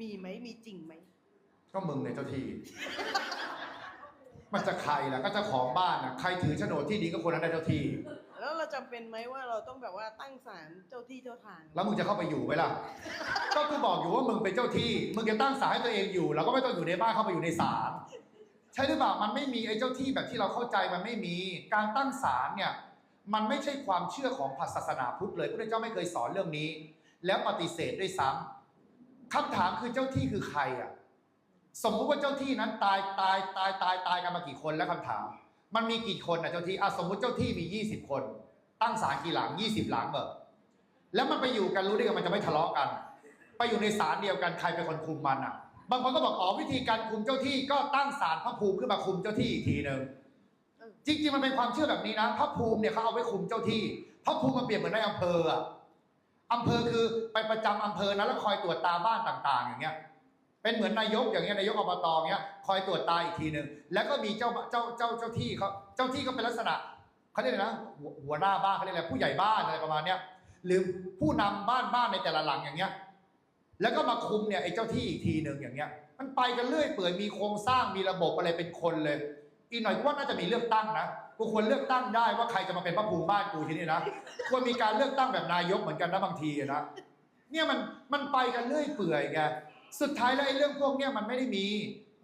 มีไหมมีจริงไหม ก็มึงเนี่ยเจ้าที่ มันจะใครล่ะก็เจ้าของบ้านอะใครถือโฉนดที่ดินก็คนนั้นได้เจ้าที่ แล้วเราจำเป็นไหมว่าเราต้องแบบว่าตั้งศาลเจ้าที่เจ้าทาง แล้วมึงจะเข้าไปอยู่ไหมล่ะ ก็กูบอกอยู่ว่ามึงเป็นเจ้าที่ มึงจะตั้งศาลให้ตัวเองอยู่ แล้วก็ไม่ต้องอยู่ในบ้านเข้าไปอยู่ในศาลใช่หรือเปล่ามันไม่มีไอ้เจ้าที่แบบที่เราเข้าใจมันไม่มี การตั้งศาลเนี่ยมันไม่ใช่ความเชื่อของศาสนาพุทธเลยพระเจ้าไม่เคยสอนเรื่องนี้ แล้วปฏิเสธด้วยซ้ำ คำถามคือเจ้าที่คือใครอะ สมมุติว่าเจ้าที่นั้นตายตายตายตายตายกันมากี่คนแล้วคำถาม มันมีกี่คนอะเจ้าที่อะสมมุติเจ้าที่มี20คน ตั้งศาลกี่หลัง20หลังเหรอแล้วมันไปอยู่กันรู้ได้ไงมันจะไม่ทะเลาะกัน ไปอยู่ในศาลเดียวกันใครเป็นคนคุมมันอะ บางคนก็บอกอ๋อวิธีการคุมเจ้าที่ก็ตั้งศาลพระภูมิขึ้นมาคุมเจ้าที่อีกทีหนึ่งเออจริงๆมันเป็นความเชื่อแบบนี้นะพระภูมิเนี่ยเขาเอาไว้คุมเจ้าที่พระภูมิมันเปรียบเหมือนในอำเภออะ อำเภอคือไปประจำอำเภอนั้นแล้วคอยตรวจตาบ้านต่าง ๆ อย่างเงี้ยเป็นเหมือนนายกอย่างเงี้ยนายกอบตเงี้ยคอยตรวจตาอีกทีหนึ่งแล้วก็มีเจ้าเจ้าเจ้าเจ้าที่เขาเจ้าที่ก็เป็นลักษณะเขาเรียกอะไรนะหัวหน้าบ้านเขาเรียกอะไรผู้ใหญ่บ้านอะไรประมาณเนี้ยหรือผู้นำบ้านบ้านในแต่ละหลังอย่างเงี้ยแล้วก็มาคุมเนี่ยไอ้เจ้าที่อีกทีหนึ่งอย่างเงี้ย มันไปกันเรื่อยเปื่อยมีโครงสร้างมีระบบอะไรเป็นคนเลย อีกหน่อยกูว่าน่าจะมีเลือกตั้งนะ กูควรเลือกตั้งได้ว่าใครจะมาเป็นพระภูมิบ้านกูที่นี่นะควรมีการเลือกตั้งแบบนายกเหมือนกันนะบางทีนะเนี่ยมันมันไปกันเรื่อยเปื่อยไงสุดท้ายแล้วไอ้เรื่องพวกเนี้ยมันไม่ได้มี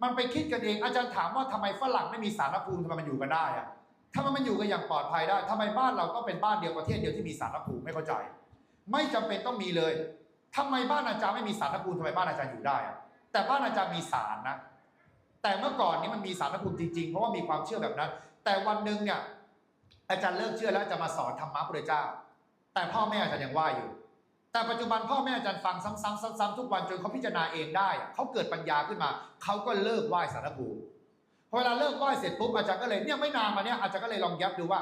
มันไปคิดกันเอง อาจารย์ถามว่าทำไมฝรั่งไม่มีสารภูมิทำไมมันอยู่กันได้อะทำไมมันอยู่กันอย่างปลอดภัยได้ทำไมบ้านเราต้องเป็นบ้านเดียวประเทศเดียวที่มีสารภูมิไม่เข้าใจ ไม่จำเป็นต้องมีเลยทำไมบ้านอาจารย์ไม่มีสารภูมิทำไมบ้านอาจารย์อยู่ได้อะแต่บ้านอาจารย์มีสารนะ แต่เมื่อก่อนนี้มันมีสารภูมิจริงๆ เพราะว่ามีความเชื่อแบบนั้น แต่วันหนึ่งเนี่ยอาจารย์เลิกเชื่อแล้วจะมาสอนธรรมะพระเจ้า แต่พ่อแม่อาจารย์ยังว่าอยู่ แต่ปัจจุบันพ่อแม่อาจารย์ฟังซ้ำๆซ้ำๆทุกวันจนเขาพิจารณาเองได้ เขาเกิดปัญญาขึ้นมาเขาก็เลิกไหว้สารภูมิพอเวลาเลิกไหว้เสร็จปุ๊บอาจารย์ก็เลยเนี่ยไม่นานมาเนี่ยอาจารย์ก็เลยลองยับดูว่า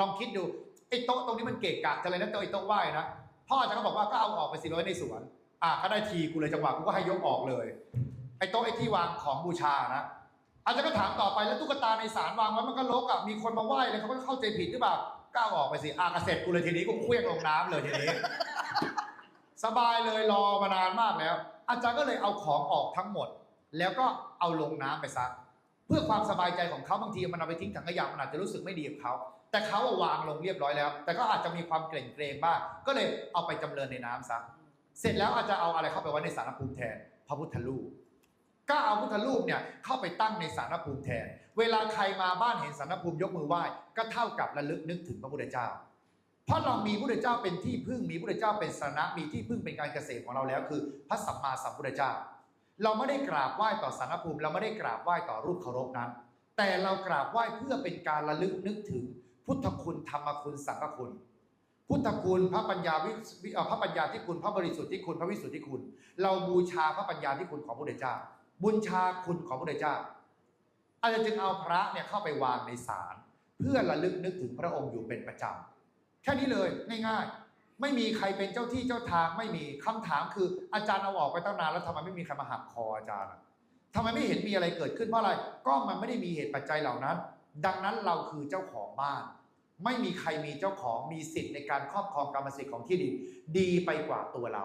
ลองคิดดูไอ้โต๊ะตรงนี้มันเกะกะจะเลยนะโต๊ะไอ้โต๊ะไหว้นะพ่ออาจารย์ก็บอกว่าก็เอาออกไปสิไว้ในสวนอะก็ได้ทีกูเลยจังหวะกูก็ให้ยกออกเลยไอ้โต๊ะไอ้ที่วางของบูชานะ อาจารย์ก็ถามต่อไปแล้วตุ๊กตาในศาลวางไว้มันก็รกอะมีคนมาไหว้เลยเขาก็เข้าใจผิดหรือเปล่าก้าวออกไปสิอากระเสร็จกูเลยทีนี้กูเคลี้ยงลงน้ำเลยทีนี้สบายเลยรอมานานมากแล้ว อาจารย์ก็เลยเอาของออกทั้งหมด แล้วก็เอาลงน้ำไปซักเพื่อความสบายใจของเขาบางทีมันเอาไปทิ้งถังขยะมันอาจจะรู้สึกไม่ดีกับเขาแต่เขาวางลงเรียบร้อยแล้ว แต่ก็อาจจะมีความเกรงเกรงบ้างก็เลยเอาไปจำเริญในน้ำซะเสร็จแล้วอาจจะเอาอะไรเข้าไปไว้ในสารภูมิแทนพระพุทธรูป ก็เอาพุทธรูปเนี่ยเข้าไปตั้งในสารภูมิแทน เวลาใครมาบ้านเห็นสารภูมิยกมือไหว้ก็เท่ากับระลึกนึกถึงพระพุทธเจ้า เพราะเรามีพระพุทธเจ้าเป็นที่พึ่งมีพระพุทธเจ้าเป็นสระมีที่พึ่งเป็นการเกษตรของเราแล้ว คือพระสัมมาสัมพุทธเจ้า เราไม่ได้กราบไหว้ต่อสารภูมิ เราไม่ได้กราบไหว้ต่อรูปเคารพนั้น แต่เรากราบไหว้เพื่อเป็นการระลึกนึกถึง พุทธคุณธรรมคุณสังฆคุณพุทธคุณพระปัญญาวิพระปัญญาที่คุณพระบริสุทธิ์ที่คุณพระวิสุทธิคุณ เราบูชาพระปัญญาที่คุณของพระพุทธเจ้า บุญชาคุณของพระเจ้า อาจารย์จึงเอาพระเนี่ยเข้าไปวางในศาลเพื่อระลึกนึกถึงพระองค์อยู่เป็นประจำแค่นี้เลยง่ายๆ ไม่มีใครเป็นเจ้าที่เจ้าทางไม่มีคำถามคืออาจารย์เอาออกไปตั้งนานแล้วทำไมไม่มีใครมาหักคออาจารย์ทำไมไม่เห็นมีอะไรเกิดขึ้นเพราะอะไร ก็มันไม่ได้มีเหตุปัจจัยเหล่านั้น ดังนั้นเราคือเจ้าของบ้าน ไม่มีใครมีเจ้าของมีสิทธิ์ในการครอบครองกรรมสิทธิ์ของที่ดินดีไปกว่าตัวเรา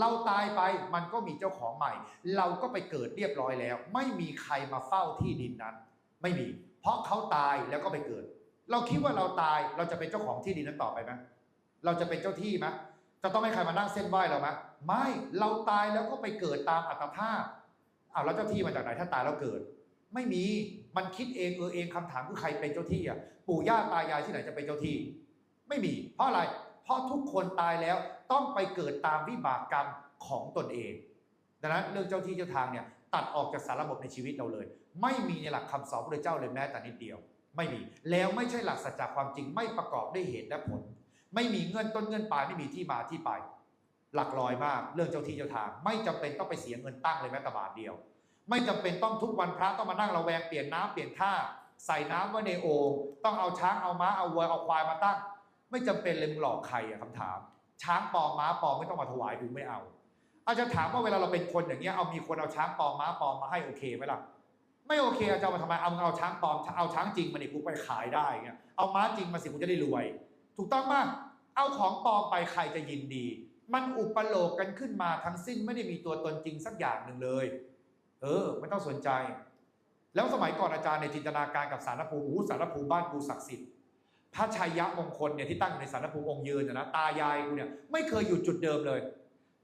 เราตายไปมันก็มีเจ้าของใหม่ เราก็ไปเกิดเรียบร้อยแล้ว ไม่มีใครมาเฝ้าที่ดินนั้น ไม่มี เพราะเขาตายแล้วก็ไปเกิด เราคิดว่าเราตายเราจะเป็นเจ้าของที่ดินนั้นต่อไปไหมเราจะเป็นเจ้าที่ไหมจะต้องให้ใครมานั่งเส้นไหว้เราไหมไม่เราตายแล้วก็ไปเกิดตามอัตภาพอ้าวแล้วเจ้าที่มาจากไหนถ้าตายแล้วเกิด ไม่มีมันคิดเองเออเองคำถามคือใครเป็นเจ้าที่อะปู่ย่าตายายที่ไหนจะเป็นเจ้าที่ ไม่มี เพราะอะไร เพราะทุกคนตายแล้วต้องไปเกิดตามวิบากกรรมของตนเอง ดังนั้นเรื่องเจ้าที่เจ้าทางเนี่ยตัดออกจากสารระบบในชีวิตเราเลย ไม่มีในหลักคำสอนพระเจ้าเลยแม้แต่นิดเดียว ไม่มี แล้วไม่ใช่หลักสัจจะความจริงไม่ประกอบด้วยเหตุและผล ไม่มีเงื่อนต้นเงื่อนปลายไม่มีที่มาที่ไป หลักลอยมากเรื่องเจ้าที่เจ้าทาง ไม่จำเป็นต้องไปเสียเงินตั้งเลยแม้แต่บาทเดียว ไม่จำเป็นต้องทุกวันพระต้องมานั่งระแวงเปลี่ยนน้ำเปลี่ยนท่าใส่น้ำไว้ในโอ่งต้องเอาช้างเอาม้าเอาวัวเอาควายมาตั้ง ไม่จำเป็นเลยมึงหลอกใครอะคำถาม ช้างปอม้าปอมไม่ต้องมาถวายกูไม่เอา อาจจะถามว่าเวลาเราเป็นคนอย่างเงี้ยเอามีคนเอาช้างปอม้าปอมมาให้โอเคไหมล่ะไม่โอเคอาจารย์มาทำไมเอาเอาช้างปลอมเอาช้างจริงมาเนี่ยกูไปขายได้เงี้ยเอาม้าจริงมาสิกูจะได้รวย ถูกต้องมากเอาของปลอมไปใครจะยินดี มันอุปโลกกันขึ้นมาทั้งสิ้นไม่ได้มีตัวตนจริงสักอย่างหนึ่งเลย เออ ไม่ต้องสนใจ แล้วสมัยก่อนอาจารย์ในจินตนาการกับสารภูมิอู้สารภูมิบ้านกูศักดิ์สิทธิ์ พระชัยยะมงคลเนี่ยที่ตั้งอยู่ในสารภูมิองค์ยืนนะนะตายายกูเนี่ยไม่เคยอยู่จุดเดิมเลย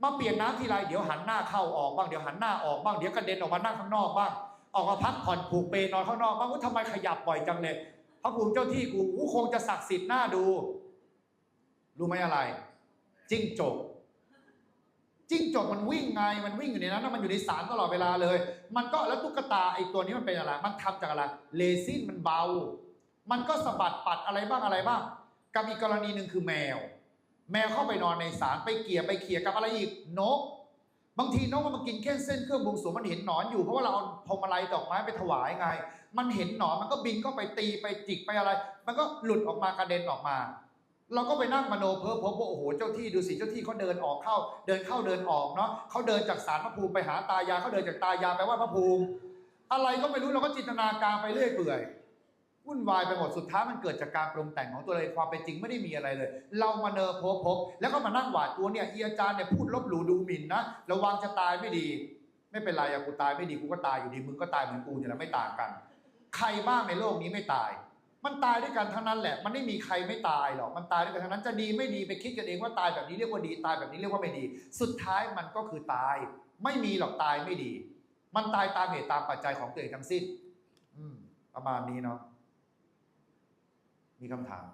มาเปลี่ยนน้ำทีไรเดี๋ยวหันหน้าเข้าออกบ้างเดี๋ยวหันหน้าออกบ้างเดี๋ยวกระเด็นออกมานั่งข้างนอกบ้างออกมาพักผ่อนผูกเปนอนข้างนอกบ้างว่าทำไมขยับบ่อยจังเลยพระภูมิเจ้าที่กูคงจะศักดิ์สิทธิ์หน่าดู รู้ไหมอะไร จิ้งจกจิ้งจกมันวิ่งไงมันวิ่งอยู่ในนั้นมันอยู่ในสารตลอดเวลาเลย มันก็แล้วตุ๊กตาไอ้ตัวนี้มันเป็นอะไร มันทำจากอะไรเลซินมันเบา มันก็สะบัดปัดอะไรบ้างอะไรบ้างกับอีกกรณีหนึ่งคือแมว แมวเข้าไปนอนในสารไปเกี่ยไปเขี่ยกับอะไรอีกนก บางทีนกมันมากินแค่เส้นเครื่องบวงสรวงมันเห็นหนอนอยู่เพราะว่าเราเอาพวงมาลัยดอกไม้ไปถวายไง มันเห็นหนอนมันก็บินเข้าไปตีไปจิกไปอะไร มันก็หลุดออกมากระเด็นออกมา เราก็ไปนั่งมโนเพ้อพบว่าโอ้โหเจ้าที่ดูสิเจ้าที่เขาเดินออกเข้า เดินเข้าเดินออกเนาะเขาเดินจากศาลพระภูมิไปหาตายาเขาเดินจากตายาไปว่าพระภูมิ อะไรก็ไม่รู้เราก็จินตนาการไปเรื่อยเปื่อย วุ่นวายไปหมดสุดท้ายมันเกิดจากการปรุงแต่งของตัวเลยความเป็นจริงไม่ได้มีอะไรเลย เรามาเนอพบพบแล้วก็มานั่งหวาดกลัวเนี่ยเอีอาจารย์เนี่ยพูดลบหลู่ดูหมิ่นนะระวังจะตายไม่ดี ไม่เป็นไรอะกูตายไม่ดีกูก็ตายอยู่ดีมึงก็ตายเหมือนกูเนี่ยแหละไม่ต่างกัน ใครบ้างในโลกนี้ไม่ตาย มันตายด้วยกันทั้งนั้นแหละ มันไม่มีใครไม่ตายหรอกมันตายด้วยกันทั้งนั้นจะดีไม่ดีไปคิดกันเองว่าตายแบบนี้เรียกว่าดีตายแบบนี้เรียกว่าไม่ดี สุดท้ายมันก็คือตาย ไม่มีหรอกตายไม่ดี มันตายตามเหตุตามปัจจัยของตัวเองทั้งสิ้น อืมประมาณนี้เนาะ มีคำถาม